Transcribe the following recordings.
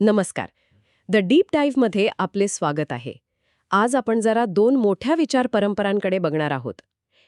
नमस्कार. The deep डाईव्हमध्ये आपले स्वागत आहे. आज आपण जरा दोन मोठ्या विचार परंपरांकडे बघणार आहोत.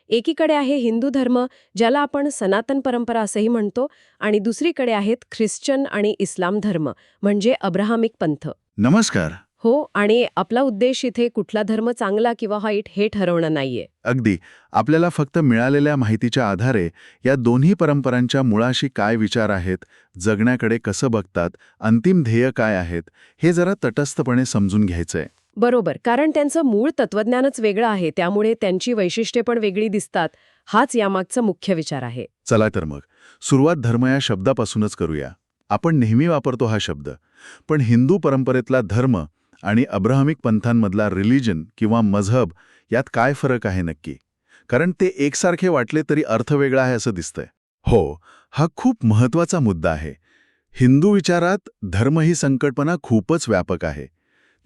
एकीकडे आहे हिंदू धर्म ज्याला आपण सनातन परंपरा असंही म्हणतो आणि दुसरीकडे आहेत ख्रिश्चन आणि इस्लाम धर्म म्हणजे अब्राहमिक पंथ. नमस्कार. हो आणि आपला उद्देश इथे कुठला धर्म चांगला किंवा वाईट हे ठरवणं नाहीये. अगदी. आपल्याला फक्त मिळालेल्या माहितीच्या आधारे या दोन्ही परंपरांच्या मुळाशी काय विचार आहेत जगण्याकडे कसं बघतात अंतिम ध्येय काय आहेत हे जरा तटस्थपणे समजून घ्यायचंय. बरोबर. कारण त्यांचं मूळ तत्वज्ञानच वेगळं आहे त्यामुळे त्यांची वैशिष्ट्ये पण वेगळी दिसतात हाच यामागचा मुख्य विचार आहे. चला तर मग सुरुवात धर्म या शब्दापासूनच करूया. आपण नेहमी वापरतो हा शब्द पण हिंदू परंपरेतला धर्म आणि अब्राहमिक पंथांमधला रिलिजन किंवा मजहब यात काय फरक आहे नक्की? कारण ते एकसारखे वाटले तरी अर्थ वेगळा आहे असं दिसतंय. हो हा खूप महत्त्वाचा मुद्दा आहे. हिंदू विचारात धर्म ही संकल्पना खूपच व्यापक आहे.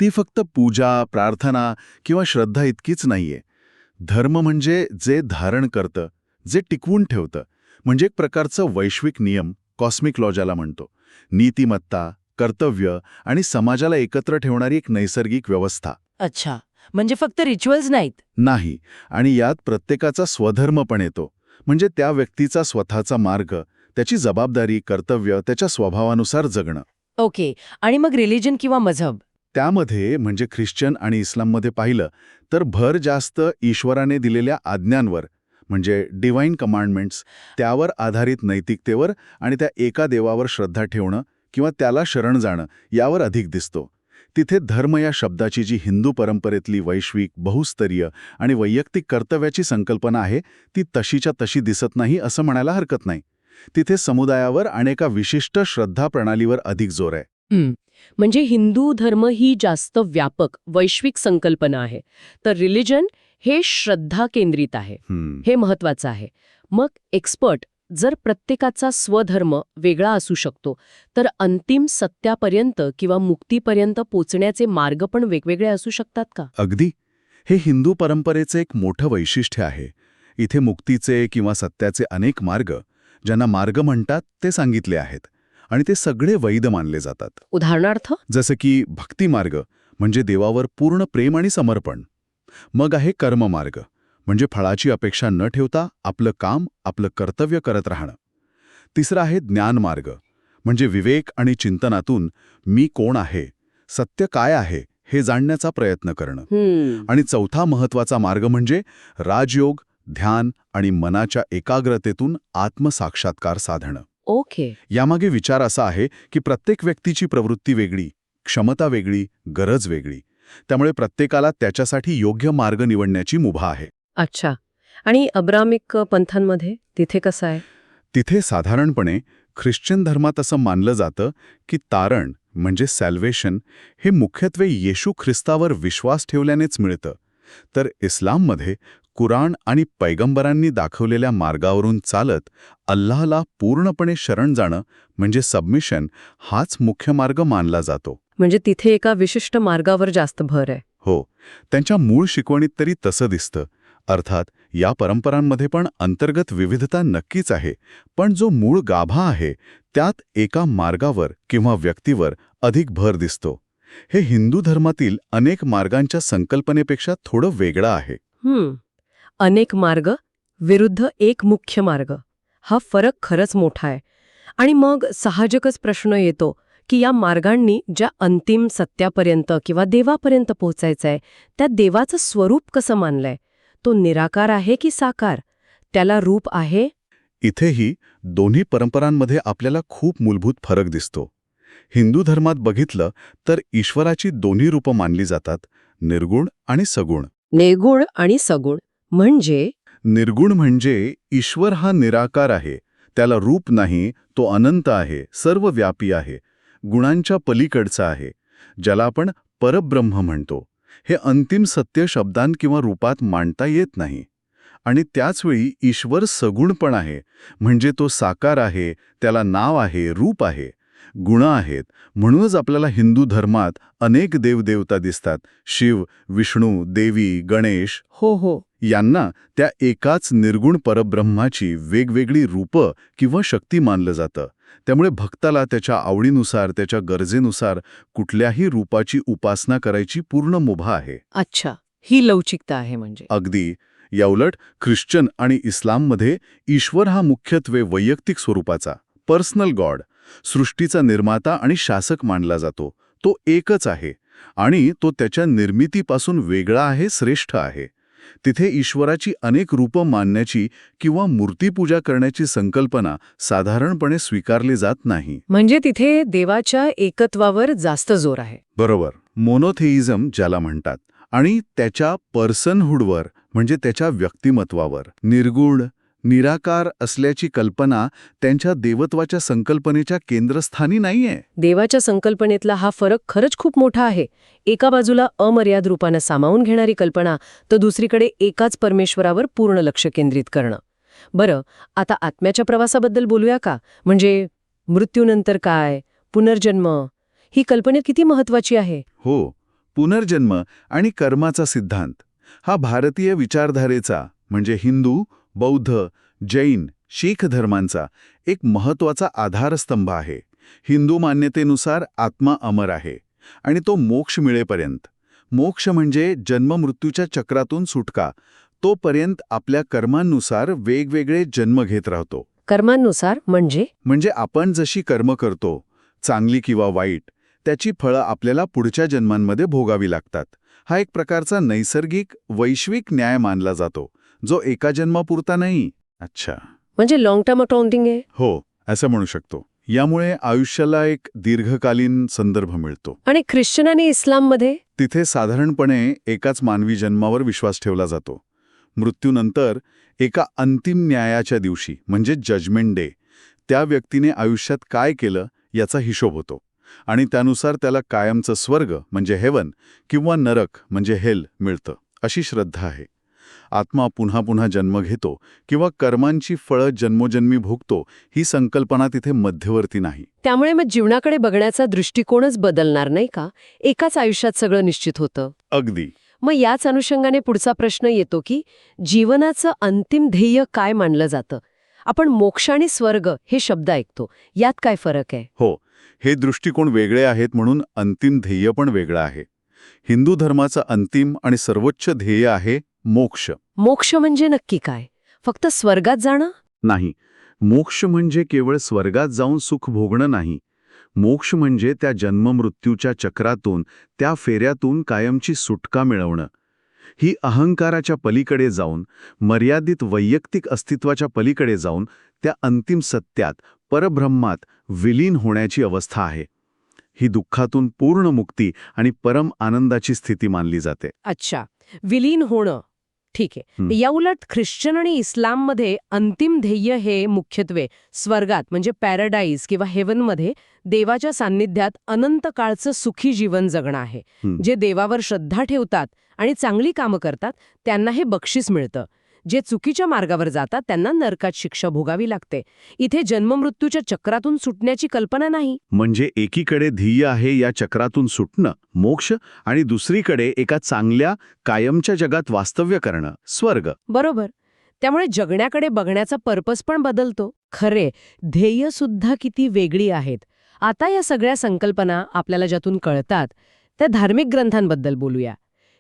ती फक्त पूजा प्रार्थना किंवा श्रद्धा इतकीच नाहीये. धर्म म्हणजे जे धारण करतं जे टिकवून ठेवतं म्हणजे एक प्रकारचं वैश्विक नियम कॉस्मिक लॉ ज्याला म्हणतो. नीतिमत्ता कर्तव्य आणि समाजाला एकत्र ठेवणारी एक नैसर्गिक व्यवस्था. अच्छा. म्हणजे फक्त रिच्युअल्स नाहीत? नाही. आणि यात प्रत्येकाचा स्वधर्म पण येतो. म्हणजे त्या व्यक्तीचा स्वतःचा मार्ग त्याची जबाबदारी कर्तव्य त्याच्या स्वभावानुसार जगणं. ओके. आणि मग रिलिजन किंवा मजहब त्यामध्ये म्हणजे ख्रिश्चन आणि इस्लाममध्ये पाहिलं तर भर जास्त ईश्वराने दिलेल्या आज्ञांवर म्हणजे डिवाईन कमांडमेंट्स त्यावर आधारित नैतिकतेवर आणि त्या एका देवावर श्रद्धा ठेवणं किंवा त्याला शरण जाणं यावर अधिक दिसतो. तिथे धर्म या शब्दाची जी हिंदू परंपरेतली वैश्विक बहुस्तरीय आणि वैयक्तिक कर्तव्याची संकल्पना आहे ती तशीच्या तशी दिसत नाही असं म्हणायला हरकत नाही. तिथे समुदायावर आणि एका विशिष्ट श्रद्धा प्रणालीवर अधिक जोर आहे. म्हणजे हिंदू धर्म ही जास्त व्यापक वैश्विक संकल्पना आहे. तर रिलिजन हे श्रद्धा केंद्रित आहे. हे. महत्वाचं आहे. मग एक्सपर्ट जर प्रत्येकाचा स्वधर्म वेगळा असू शकतो तर अंतिम सत्यापर्यंत किंवा मुक्तीपर्यंत पोचण्याचे मार्ग पण वेगवेगळे असू शकतात का? अगदी. हे हिंदू परंपरेचे एक मोठं वैशिष्ट्य आहे. इथे मुक्तीचे किंवा सत्याचे अनेक मार्ग ज्यांना मार्ग म्हणतात ते सांगितले आहेत आणि ते सगळे वैध मानले जातात. उदाहरणार्थ? जसं की भक्तिमार्ग म्हणजे देवावर पूर्ण प्रेम आणि समर्पण. मग आहे कर्ममार्ग. म्हणजे फळाची अपेक्षा न ठेवता आपलं काम आपलं कर्तव्य करत राहणं. तिसरा आहे ज्ञानमार्ग. म्हणजे विवेक आणि चिंतनातून मी कोण आहे सत्य काय आहे हे जाणण्याचा प्रयत्न करणं. आणि चौथा महत्त्वाचा मार्ग म्हणजे राजयोग ध्यान आणि मनाच्या एकाग्रतेतून आत्मसाक्षात्कार साधणं. ओके. यामागे विचार असा आहे की प्रत्येक व्यक्तीची प्रवृत्ती वेगळी क्षमता वेगळी गरज वेगळी. त्यामुळे प्रत्येकाला त्याच्यासाठी योग्य मार्ग निवडण्याची मुभा आहे. अच्छा. आणि अब्रामिक पंथांमध्ये तिथे कसं आहे? तिथे साधारणपणे ख्रिश्चन धर्मात असं मानलं जातं की तारण म्हणजे सॅल्वेशन हे मुख्यत्वे येशू ख्रिस्तावर विश्वास ठेवल्यानेच मिळतं. तर इस्लाममध्ये कुराण आणि पैगंबरांनी दाखवलेल्या मार्गावरून चालत अल्लाहला पूर्णपणे शरण जाणं म्हणजे सबमिशन हाच मुख्य मार्ग मानला जातो. म्हणजे तिथे एका विशिष्ट मार्गावर जास्त भर आहे. हो. त्यांच्या मूळ शिकवणीत तरी तसं दिसतं. अर्थात या परंपरांमध्ये पण अंतर्गत विविधता नक्कीच आहे पण जो मूळ गाभा आहे त्यात एका मार्गावर किंवा व्यक्तीवर अधिक भर दिसतो. हे हिंदू धर्मातील अनेक मार्गांच्या संकल्पनेपेक्षा थोडं वेगळं आहे. अनेक मार्ग विरुद्ध एक मुख्य मार्ग. हा फरक खरंच मोठा आहे. आणि मग साहजिकच प्रश्न येतो की या मार्गांनी ज्या अंतिम सत्यापर्यंत किंवा देवापर्यंत पोहोचायचंय त्या देवाचं स्वरूप कसं मानलंय? तो निराकार आहे की साकार? त्याला रूप आहे? इथेही दोन्ही परंपरांमध्ये आपल्याला खूप मूलभूत फरक दिसतो. हिंदू धर्मात बघितलं तर ईश्वराची दोन्ही रूपं मानली जातात निर्गुण आणि सगुण. निर्गुण आणि सगुण म्हणजे? निर्गुण म्हणजे ईश्वर हा निराकार आहे त्याला रूप नाही तो अनंत आहे सर्वव्यापी आहे गुणांच्या पलीकडचा आहे ज्याला आपण परब्रह्म म्हणतो. हे अंतिम सत्य शब्दांत किंवा रूपात मांडता येत नाही. आणि त्याचवेळी ईश्वर सगुण पण आहे म्हणजे तो साकार आहे त्याला नाव आहे रूप आहे गुण आहेत. म्हणूनच आपल्याला हिंदू धर्मात अनेक देवदेवता दिसतात. शिव विष्णू देवी गणेश हो हो. यांना त्या एकाच निर्गुण परब्रह्माची वेगवेगळी रूपं किंवा शक्ती मानलं जातं. त्यामुळे भक्ताला त्याच्या आवडीनुसार त्याच्या गरजेनुसार कुठल्याही रूपाची उपासना करायची पूर्ण मुभा आहे. अच्छा ही लवचिकता आहे म्हणजे. अगदी. याउलट ख्रिश्चन आणि इस्लाममध्ये ईश्वर हा मुख्यत्वे वैयक्तिक स्वरूपाचा पर्सनल गॉड सृष्टीचा निर्माता आणि शासक मानला जातो. तो एकच आहे आणि तो त्याच्या निर्मितीपासून वेगळा आहे श्रेष्ठ आहे. तिथे ईश्वराची अनेक रूपं मानण्याची किंवा मूर्तीपूजा करण्याची संकल्पना साधारणपणे स्वीकारली जात नाही. म्हणजे तिथे देवाच्या एकत्वावर जास्त जोर आहे. बरोबर. मोनोथेइझम ज्याला म्हणतात आणि त्याच्या पर्सनहुडवर म्हणजे त्याच्या व्यक्तिमत्वावर. निर्गुण निराकार असल्याची कल्पना त्यांच्या देवत्वाच्या संकल्पनेच्या केंद्रस्थानी नाहीये. देवाच्या संकल्पनेतला हा फरक खरंच खूप मोठा आहे. एका बाजूला अमर्याद रूपानं सामावून घेणारी कल्पना तर दुसरीकडे एकाच परमेश्वरावर पूर्ण लक्ष केंद्रित करणं. बरं आता आत्म्याच्या प्रवासाबद्दल बोलूया का? म्हणजे मृत्यूनंतर काय? पुनर्जन्म? ही कल्पना किती महत्वाची आहे? हो पुनर्जन्म आणि कर्माचा सिद्धांत. हा भारतीय विचारधारेचा म्हणजे हिंदू बौद्ध जैन शीख धर्मांचा एक महत्त्वाचा आधारस्तंभ आहे. हिंदू मान्यतेनुसार आत्मा अमर आहे आणि तो मोक्ष मिळेपर्यंत. मोक्ष म्हणजे जन्ममृत्यूच्या चक्रातून सुटका. तोपर्यंत आपल्या कर्मांनुसार वेगवेगळे जन्म घेत राहतो. कर्मांनुसार म्हणजे? म्हणजे आपण जशी कर्म करतो चांगली किंवा वाईट त्याची फळं आपल्याला पुढच्या जन्मांमध्ये भोगावी लागतात. हा एक प्रकारचा नैसर्गिक वैश्विक न्याय मानला जातो. जो एका जन्मापुरता नाही. अच्छा. म्हणजे लॉंग टर्म अकाउंटिंग आहे? हो असं म्हणू शकतो. यामुळे आयुष्याला एक दीर्घकालीन संदर्भ मिळतो. आणि ख्रिश्चन आणि इस्लाममध्ये? तिथे साधारणपणे एकाच मानवी जन्मावर विश्वास ठेवला जातो. मृत्यूनंतर एका अंतिम न्यायाच्या दिवशी म्हणजे जजमेंट डे त्या व्यक्तीने आयुष्यात काय केलं याचा हिशोब होतो. आणि त्यानुसार त्याला कायमचं स्वर्ग म्हणजे हेवन किंवा नरक म्हणजे हेल मिळतं अशी श्रद्धा आहे. आत्मा पुन्हा पुन्हा जन्म घेतो किंवा कर्मांची फळं जन्मोजन्मी भोगतो ही संकल्पना तिथे मध्यवर्ती नाही. त्यामुळे मग जीवनाकडे बघण्याचा दृष्टिकोनच बदलणार नाही का? एकाच आयुष्यात सगळं निश्चित होतं. अगदी. मग याच अनुषंगाने पुढचा प्रश्न येतो की जीवनाचं अंतिम ध्येय काय मानलं जातं? आपण मोक्ष आणि स्वर्ग हे शब्द ऐकतो. यात काय फरक आहे? हो हे दृष्टिकोन वेगळे आहेत म्हणून अंतिम ध्येय पण वेगळं आहे. हिंदू धर्माचं अंतिम आणि सर्वोच्च ध्येय आहे मोक्ष. मोक्ष म्हणजे नक्की काय? फक्त स्वर्गात जाणं? नाही. मोक्ष म्हणजे केवळ स्वर्गात जाऊन सुख भोगणं नाही. मोक्ष म्हणजे त्या जन्ममृत्यूच्या चक्रातून त्या फेऱ्यातून कायमची सुटका मिळवणं. ही अहंकाराच्या पलीकडे जाऊन मर्यादित वैयक्तिक अस्तित्वाच्या पलीकडे जाऊन त्या अंतिम सत्यात परब्रह्मात विलीन होण्याची अवस्था आहे. ही दुःखातून पूर्ण मुक्ती आणि परम आनंदाची स्थिती मानली जाते. अच्छा. विलीन होणं. ठीक आहे. याउलट ख्रिश्चन आणि इस्लाममध्ये अंतिम ध्येय हे मुख्यत्वे स्वर्गात म्हणजे पॅराडाईज किंवा हेवनमध्ये देवाच्या सान्निध्यात अनंत काळचं सुखी जीवन जगणं आहे. जे देवावर श्रद्धा ठेवतात आणि चांगली कामं करतात त्यांना हे बक्षीस मिळतं जे चुकीच्या मार्गावर जातात त्यांना नरकात शिक्षा भोगावी लागते. इथे जन्ममृत्यूच्या चक्रातून सुटण्याची कल्पना नाही. म्हणजे एकीकडे ध्येय आहे या चक्रातून सुटणं मोक्ष आणि दुसरीकडे एका चांगल्या कायमच्या जगात वास्तव्य करणं स्वर्ग. बरोबर. त्यामुळे जगण्याकडे बघण्याचा पर्पज पण बदलतो. खरे ध्येय सुद्धा किती वेगळी आहेत. आता या सगळ्या संकल्पना आपल्याला ज्यातून कळतात त्या धार्मिक ग्रंथांबद्दल बोलूया.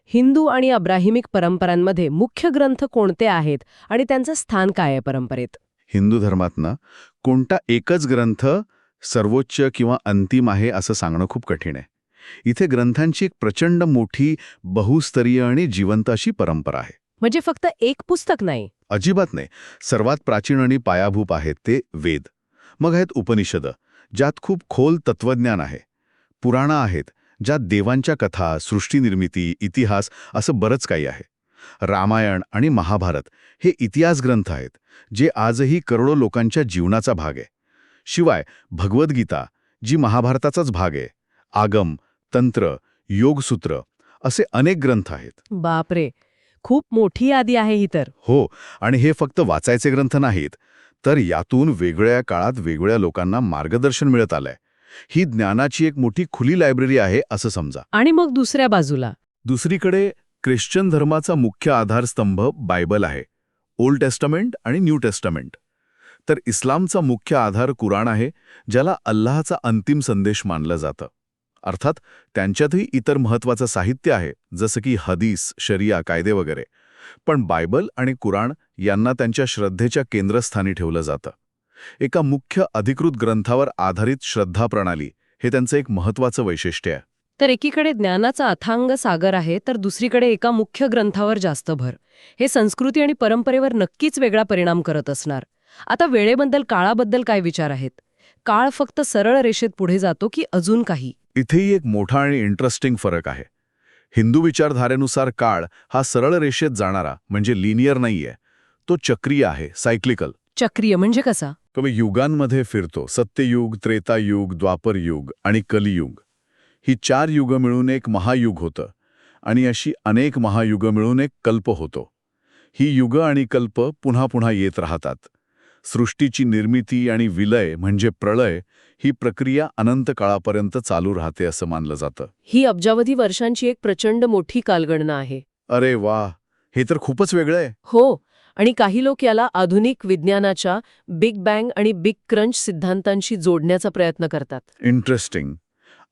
हिंदू आणि अब्राहिमिक परंपरांमध्ये मुख्य ग्रंथ कोणते आहेत आणि त्यांचं स्थान काय आहे परंपरेत? हिंदू धर्मातनं कोणता एकच ग्रंथ सर्वोच्च किंवा अंतिम आहे असं सांगणं खूप कठीण आहे. इथे ग्रंथांची एक प्रचंड मोठी बहुस्तरीय आणि जिवंत अशी परंपरा आहे. म्हणजे फक्त एक पुस्तक नाही? अजिबात नाही. सर्वात प्राचीन आणि पायाभूत आहेत ते वेद. मग आहेत उपनिषद ज्यात खूप खोल तत्वज्ञान आहे. पुराणं आहेत ज्यात देवांच्या कथा सृष्टीनिर्मिती इतिहास असं बरंच काही आहे. रामायण आणि महाभारत हे इतिहास ग्रंथ आहेत जे आजही करोडो लोकांच्या जीवनाचा भाग आहे. शिवाय भगवद्गीता जी महाभारताचाच भाग आहे आगम तंत्र योगसूत्र असे अनेक ग्रंथ आहेत. बापरे! खूप मोठी यादी आहे ही तर. हो आणि हे फक्त वाचायचे ग्रंथ नाहीत तर यातून वेगळ्या काळात वेगळ्या लोकांना मार्गदर्शन मिळत आलंय. ही ज्ञानाची एक मोठी खुली लायब्ररी आहे असं समजा. आणि मग दुसऱ्या बाजूला. दुसरीकडे ख्रिश्चन धर्माचा मुख्य आधारस्तंभ बायबल आहे ओल्ड टेस्टमेंट आणि न्यू टेस्टमेंट. तर इस्लामचा मुख्य आधार कुराण आहे ज्याला अल्लाहचा अंतिम संदेश मानलं जातं. अर्थात त्यांच्यातही इतर महत्वाचं साहित्य आहे जसं की हदीस शरिया कायदे वगैरे. पण बायबल आणि कुराण यांना त्यांच्या श्रद्धेच्या केंद्रस्थानी ठेवलं जातं. एका मुख्य अधिकृत ग्रंथावर आधारित श्रद्धा प्रणाली हे त्यांचं एक महत्वाचं वैशिष्ट्य आहे. तर एकीकडे ज्ञानाचा अथांग सागर आहे तर दुसरीकडे एका मुख्य ग्रंथावर जास्त भर. हे संस्कृती आणि परंपरेवर नक्कीच वेगळा परिणाम करत असणार. आता वेळेबद्दल काळाबद्दल काय विचार आहेत? काळ फक्त सरळ रेषेत पुढे जातो की अजून काही? इथेही एक मोठा आणि इंटरेस्टिंग फरक आहे. हिंदू विचारधारेनुसार काळ हा सरळ रेषेत जाणारा म्हणजे लिनियर नाहीये. तो चक्रीय आहे सायक्लिकल. चक्रीय म्हणजे कसा? कमी युगांमध्ये फिरतो. सत्ययुग त्रेतायुग द्वापरयुग आणि कलियुग. ही चार युग मिळून एक महायुग होतं आणि अशी अनेक महायुग मिळून एक कल्प होतो. ही युग आणि कल्प पुन्हा पुन्हा येत राहतात. सृष्टीची निर्मिती आणि विलय म्हणजे प्रळय ही प्रक्रिया अनंत काळापर्यंत चालू राहते असं मानलं जातं. ही अब्जावधी वर्षांची एक प्रचंड मोठी कालगणना आहे. अरे वा हे तर खूपच वेगळं आहे. हो आणि काही लोक याला आधुनिक विज्ञानाच्या बिग बँग आणि बिग क्रंच सिद्धांतांशी जोडण्याचा प्रयत्न करतात. इंटरेस्टिंग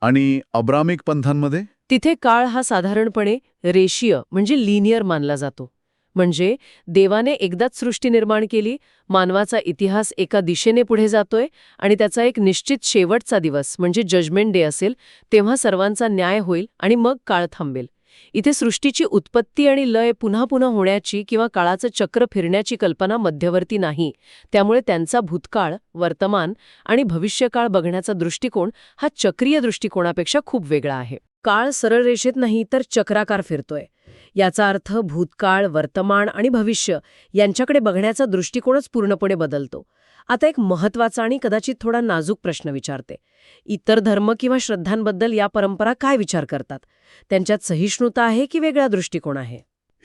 आणि अब्रामिक पंथांमध्ये? तिथे काळ हा साधारणपणे रेषीय म्हणजे लिनियर मानला जातो. म्हणजे देवाने एकदाच सृष्टी निर्माण केली मानवाचा इतिहास एका दिशेने पुढे जातोय आणि त्याचा एक निश्चित शेवटचा दिवस म्हणजे जजमेंट डे असेल तेव्हा सर्वांचा न्याय होईल आणि मग काळ थांबेल. इथे सृष्टीची उत्पत्ती आणि लय पुन्हा पुन्हा होण्याची किंवा काळाचं चक्र फिरण्याची कल्पना मध्यवर्ती नाही. त्यामुळे त्यांचा भूतकाळ वर्तमान आणि भविष्यकाळ बघण्याचा दृष्टिकोन हा चक्रीय दृष्टिकोनापेक्षा खूप वेगळा आहे. काळ सरळ रेषेत नाही तर चक्राकार फिरतोय. याचा अर्थ भूतकाळ वर्तमान आणि भविष्य यांच्याकडे बघण्याचा दृष्टिकोनच पूर्णपणे बदलतो. आता एक महत्त्वाचा आणि कदाचित थोडा नाजूक प्रश्न विचारते. इतर धर्म किंवा श्रद्धांबद्दल या परंपरा काय विचार करतात? त्यांच्यात सहिष्णुता आहे की वेगळा दृष्टिकोन आहे?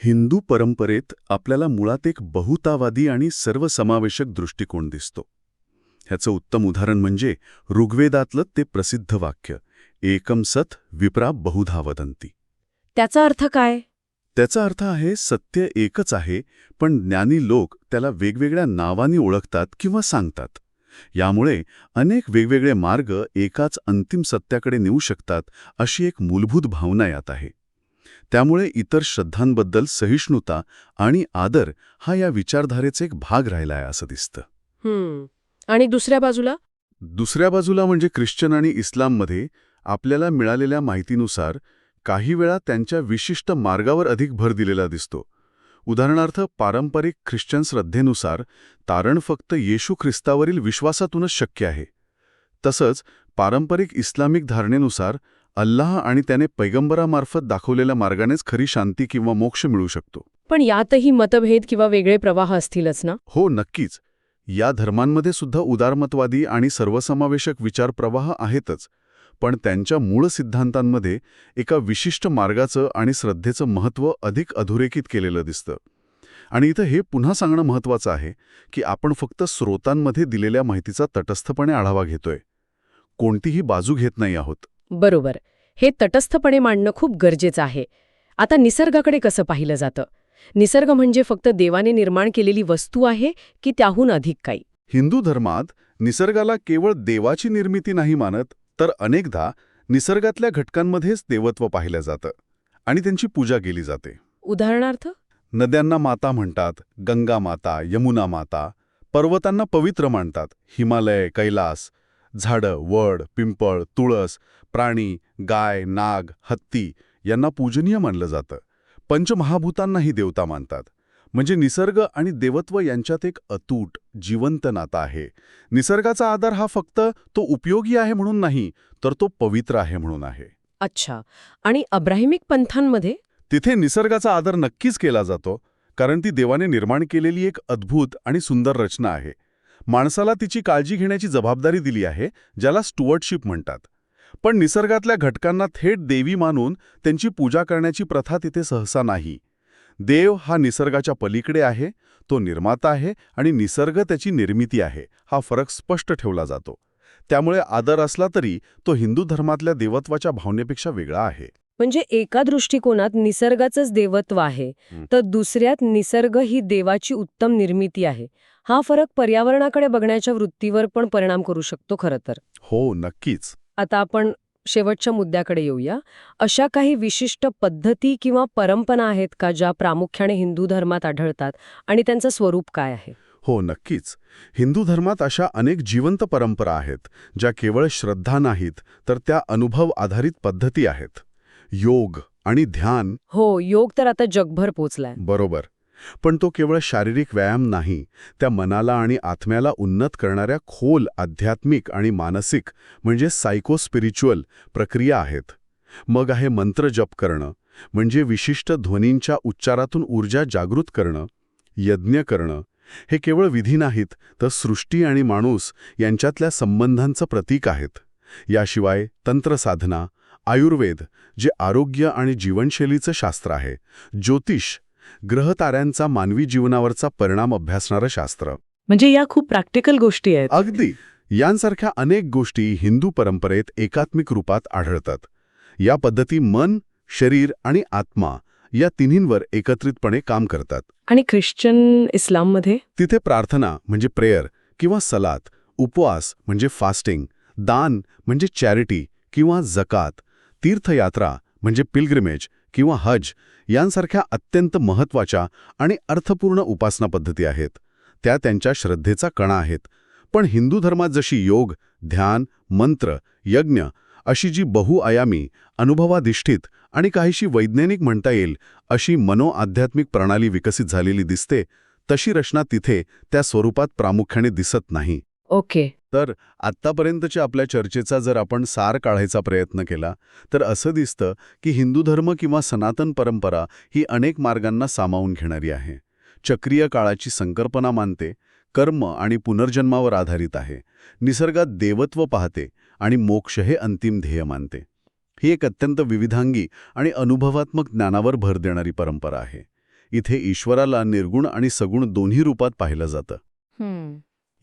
हिंदू परंपरेत आपल्याला मुळात एक बहुतावादी आणि सर्वसमावेशक दृष्टिकोन दिसतो. ह्याचं उत्तम उदाहरण म्हणजे ऋग्वेदातलं ते प्रसिद्ध वाक्य एकम सत विप्रा बहुधा वदंती त्याचा अर्थ काय? त्याचा अर्थ आहे सत्य एकच आहे पण ज्ञानी लोक त्याला वेगवेगळ्या नावांनी ओळखतात किंवा सांगतात. यामुळे अनेक वेगवेगळे मार्ग एकाच अंतिम सत्याकडे नेऊ शकतात अशी एक मूलभूत भावना यात आहे. त्यामुळे इतर श्रद्धांबद्दल सहिष्णुता आणि आदर हा या विचारधारेचा एक भाग राहिला आहे असं दिसतं. आणि दुसऱ्या बाजूला? दुसऱ्या बाजूला म्हणजे ख्रिश्चन आणि इस्लाममध्ये आपल्याला मिळालेल्या माहितीनुसार काही वेळा त्यांच्या विशिष्ट मार्गावर अधिक भर दिलेला दिसतो. उदाहरणार्थ पारंपरिक ख्रिश्चन श्रद्धेनुसार तारण फक्त येशू ख्रिस्तावरील विश्वासातूनच शक्य आहे. तसंच पारंपरिक इस्लामिक धारणेनुसार अल्लाह आणि त्याने पैगंबरामार्फत दाखवलेल्या मार्गानेच खरी शांती किंवा मोक्ष मिळू शकतो. पण यातही मतभेद किंवा वेगळे प्रवाह असतीलच ना? हो नक्कीच. या धर्मांमध्ये सुद्धा उदारमतवादी आणि सर्वसमावेशक विचारप्रवाह आहेतच. पण त्यांच्या मूळ सिद्धांतांमध्ये एका विशिष्ट मार्गाचं आणि श्रद्धेचं महत्त्व अधिक अधोरेखित केलेलं दिसतं. आणि इथं हे पुन्हा सांगणं महत्त्वाचं आहे की आपण फक्त स्रोतांमध्ये दिलेल्या माहितीचा तटस्थपणे आढावा घेतोय. कोणतीही बाजू घेत नाही आहोत. बरोबर. हे तटस्थपणे मांडणं खूप गरजेचं आहे. आता निसर्गाकडे कसं पाहिलं जातं? निसर्ग म्हणजे फक्त देवाने निर्माण केलेली वस्तू आहे की त्याहून अधिक काही? हिंदू धर्मात निसर्गाला केवळ देवाची निर्मिती नाही मानत तर अनेकदा निसर्गातल्या घटकांमध्येच देवत्व पाहिलं जातं आणि त्यांची पूजा केली जाते. उदाहरणार्थ? नद्यांना माता म्हणतात गंगा माता यमुना माता पर्वतांना पवित्र मानतात हिमालय कैलास झाडं वड पिंपळ तुळस प्राणी गाय नाग हत्ती यांना पूजनीय मानलं जातं. पंचमहाभूतांनाही देवता मानतात. म्हणजे निसर्ग आणि देवत्व यांच्यात एक अतूट जिवंत नातं आहे. निसर्गाचा आधार हा फक्त तो उपयोगी आहे म्हणून नाही तर तो पवित्र आहे म्हणून आहे. अच्छा. आणि अब्राहिमिक पंथांमध्ये? तिथे निसर्गाचा आदर नक्कीच केला जातो कारण ती देवाने निर्माण केलेली एक अद्भुत आणि सुंदर रचना आहे. माणसाला तिची काळजी घेण्याची जबाबदारी दिली आहे ज्याला स्टुअर्डशिप म्हणतात. पण निसर्गातल्या घटकांना थेट देवी मानून त्यांची पूजा करण्याची प्रथा तिथे सहसा नाही. देव हा निसर्गाच्या पलीकडे आहे तो निर्माता आहे आणि निसर्ग त्याची निर्मिती आहे हा फरक स्पष्ट ठेवला जातो. त्यामुळे आदर असला तरी तो हिंदू धर्मातल्या देवत्वाच्या भावनेपेक्षा वेगळा आहे. म्हणजे एका दृष्टिकोनात निसर्गाचंच देवत्व आहे. तर दुसऱ्यात निसर्ग ही देवाची उत्तम निर्मिती आहे. हा फरक पर्यावरणाकडे बघण्याच्या वृत्तीवर पण परिणाम करू शकतो खरं तर. हो नक्कीच. आता आपण शेवटच्या मुद्द्याकडे येऊया. अशा काही विशिष्ट पद्धती किंवा परंपरा आहेत का ज्या प्रामुख्याने हिंदू धर्मात आढळतात आणि त्यांचं स्वरूप काय आहे? हो नक्कीच. हिंदू धर्मात अशा अनेक जिवंत परंपरा आहेत ज्या केवळ श्रद्धा नाहीत तर त्या अनुभव आधारित पद्धती आहेत. योग आणि ध्यान हो योग तर आता जगभर पोचलाय. बरोबर. पण तो केवळ शारीरिक व्यायाम नाही त्या मनाला आणि आत्म्याला उन्नत करणाऱ्या खोल आध्यात्मिक आणि मानसिक म्हणजे सायको स्पिरिच्युअल प्रक्रिया आहेत. मग आहे मंत्र जप करणं म्हणजे विशिष्ट ध्वनींच्या उच्चारातून ऊर्जा जागृत करणं यज्ञ करणं. हे केवळ विधी नाहीत तर सृष्टी आणि माणूस यांच्यातल्या संबंधांचं प्रतीक आहेत. याशिवाय तंत्रसाधना आयुर्वेद जे आरोग्य आणि जीवनशैलीचं शास्त्र आहे ज्योतिष ग्रहताऱ्यांचा मानवी जीवनावरचा परिणाम अभ्यासणारं शास्त्र. म्हणजे या खूप प्रॅक्टिकल गोष्टी आहेत. अगदी. यांसारख्या अनेक गोष्टी हिंदू परंपरेत एकात्मिक रूपात आढळतात. या पद्धती मन शरीर आणि आत्मा या तिन्हींवर एकत्रितपणे काम करतात. आणि ख्रिश्चन इस्लाममध्ये? तिथे प्रार्थना म्हणजे प्रेयर किंवा सलात उपवास म्हणजे फास्टिंग दान म्हणजे चॅरिटी किंवा जकात तीर्थयात्रा म्हणजे पिल्ग्रिमेज किंवा हज यांसारख्या अत्यंत महत्त्वाच्या आणि अर्थपूर्ण उपासना पद्धती आहेत. त्या त्यांच्या श्रद्धेचा कणा आहेत. पण हिंदू धर्मात जशी योग ध्यान मंत्र यज्ञ अशी जी बहुआयामी अनुभवाधिष्ठित आणि काहीशी वैज्ञानिक म्हणता येईल अशी मनोआध्यात्मिक प्रणाली विकसित झालेली दिसते तशी रचना तिथे त्या स्वरूपात प्रामुख्याने दिसत नाही. ओके. तर आत्तापर्यंतच्या आपल्या चर्चेचा जर आपण सार काढायचा प्रयत्न केला तर असं दिसतं की हिंदू धर्म किंवा सनातन परंपरा ही अनेक मार्गांना सामावून घेणारी आहे. चक्रीय काळाची संकल्पना मानते कर्म आणि पुनर्जन्मावर आधारित आहे निसर्गात देवत्व पाहते आणि मोक्ष हे अंतिम ध्येय मानते. ही एक अत्यंत विविधांगी आणि अनुभवात्मक ज्ञानावर भर देणारी परंपरा आहे. इथे ईश्वराला निर्गुण आणि सगुण दोन्ही रूपात पाहिलं जातं.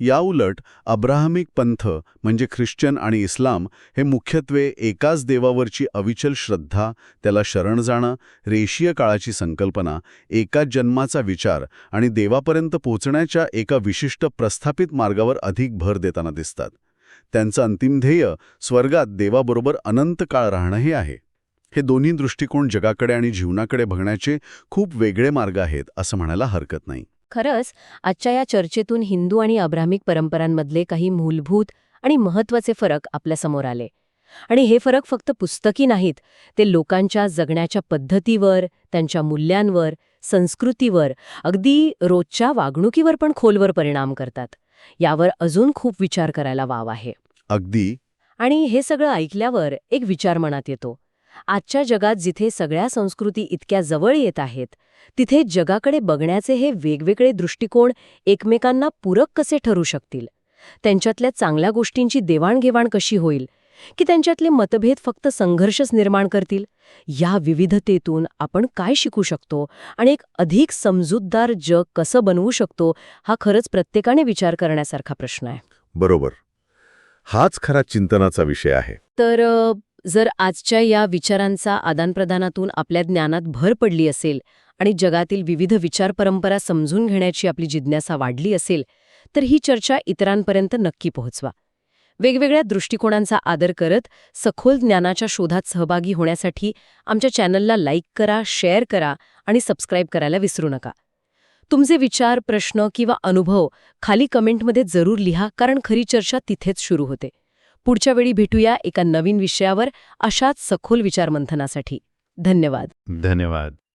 याउलट अब्राहमिक पंथ म्हणजे ख्रिश्चन आणि इस्लाम हे मुख्यत्वे एकाच देवावरची अविचल श्रद्धा त्याला शरण जाणं रेषीय काळाची संकल्पना एकाच जन्माचा विचार आणि देवापर्यंत पोचण्याच्या एका विशिष्ट प्रस्थापित मार्गावर अधिक भर देताना दिसतात. त्यांचं अंतिम ध्येय स्वर्गात देवाबरोबर अनंत काळ राहणं हे आहे. हे दोन्ही दृष्टिकोन जगाकडे आणि जीवनाकडे बघण्याचे खूप वेगळे मार्ग आहेत असं म्हणायला हरकत नाही. खरंच आजच्या या चर्चेतून हिंदू आणि अब्राह्मिक परंपरांमधले काही मूलभूत आणि महत्त्वाचे फरक आपल्यासमोर आले. आणि हे फरक फक्त पुस्तकी नाहीत ते लोकांच्या जगण्याच्या पद्धतीवर त्यांच्या मूल्यांवर संस्कृतीवर अगदी रोजच्या वागणुकीवर पण खोलवर परिणाम करतात. यावर अजून खूप विचार करायला वाव आहे. अगदी. आणि हे सगळं ऐकल्यावर एक विचार मनात येतो. आजच्या जगात जिथे सगळ्या संस्कृती इतक्या जवळ येत आहेत तिथे जगाकडे बघण्याचे हे वेगवेगळे दृष्टिकोन एकमेकांना पूरक कसे ठरू शकतील? त्यांच्यातल्या चांगल्या गोष्टींची देवाणघेवाण कशी होईल? की त्यांच्यातले मतभेद फक्त संघर्षच निर्माण करतील? या विविधतेतून आपण काय शिकू शकतो? आणि एक अधिक समजूतदार जग कसं बनवू शकतो? हा खरंच प्रत्येकाने विचार करण्यासारखा प्रश्न आहे. बरोबर. हाच खरा चिंतनाचा विषय आहे. तर जर आजच्या या विचारांचा आदानप्रदानातून आपल्या ज्ञानात भर पडली असेल आणि जगातील विविध विचार परंपरा समजून घेण्याची आपली जिज्ञासा वाढली असेल तर ही चर्चा इतरांपर्यंत नक्की पोहोचवा. वेगवेगळ्या दृष्टिकोनांचा आदर करत सखोल ज्ञानाच्या शोधात सहभागी होण्यासाठी आमच्या चॅनलला लाईक करा शेअर करा आणि सबस्क्राईब करायला विसरू नका. तुमचे विचार प्रश्न किंवा अनुभव खाली कमेंटमध्ये जरूर लिहा कारण खरी चर्चा तिथेच सुरू होते. पुढच्या वेळी भेटूया एका नवीन विषयावर अशाच सखोल विचारमंथनासाठी. धन्यवाद. धन्यवाद.